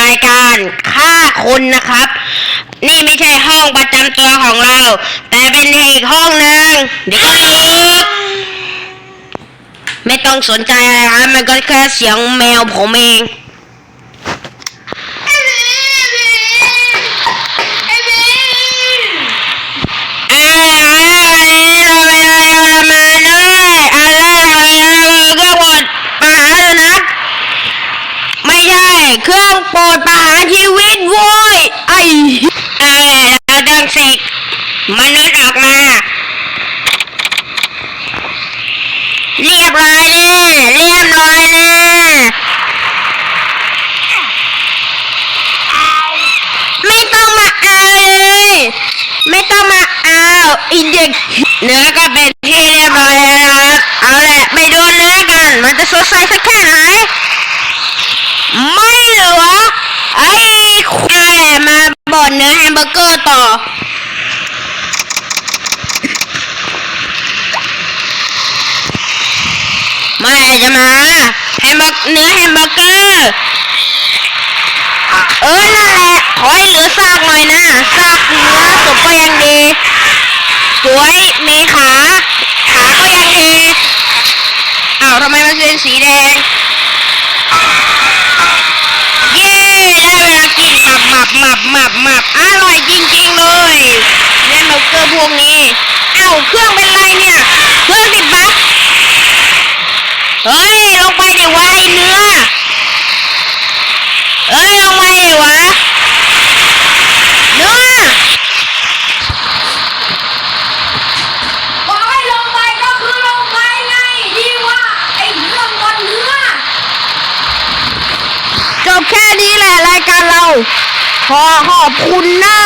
รายการฆ่าคนนะครับ นี่ไม่ใช่ห้องประจำตัวของเรา แต่เป็นอีกห้องหนึ่งเดี๋ยวก็รู้ไม่ต้องสนใจอะไรครับมันก็แค่เสียงแมวผมเอง เครื่องโปรดประหารชีวิตโว้ยไอ้เออเราต้องเสกมนุษย์ออกมา เรียบร้อยแน่เรียบร้อยแน่ไม่ต้องมาเอาเลย ไม่ต้องมาเอาอีเด็กเนื้อก็เป็นที่เรียบร้อยแล้วนะครับเอาแหละไปดูเนื้อกัน มันจะสดใสสักแค่ไหน ไม่เหลือไอ้เอาแหละมาบดเนื้อแฮมเบอร์เกอร์ต่อ เมื่อไหร่จะมาแฮมเบอร์เนื้อแฮมเบอร์เกอร์เออนั่นแหละขอให้เหลือซากหน่อยนะซากเนื้อศพก็ยังดีสวยมีขาขาก็ยังดีอ้าวทำไมมันเป็นสีแดงเย้ได้เวลากินหมับหมับหมับหมับหมับอร่อยจริงๆเลยเนื้อเบอร์เกอร์พวกนี้เอ้าเครื่องเป็นไรเนี่ยเครื่องติดบั๊ก เฮ้ย ลงไปดิวะไอเนื้อเอ้ย ลงมาดิวะ เนื้อบอกให้ลงไปก็คือลงไปไงที่ว่าไอ้เรื่องบนเรือจบแค่นี้แหละรายการเรา ขอขอบคุณนะ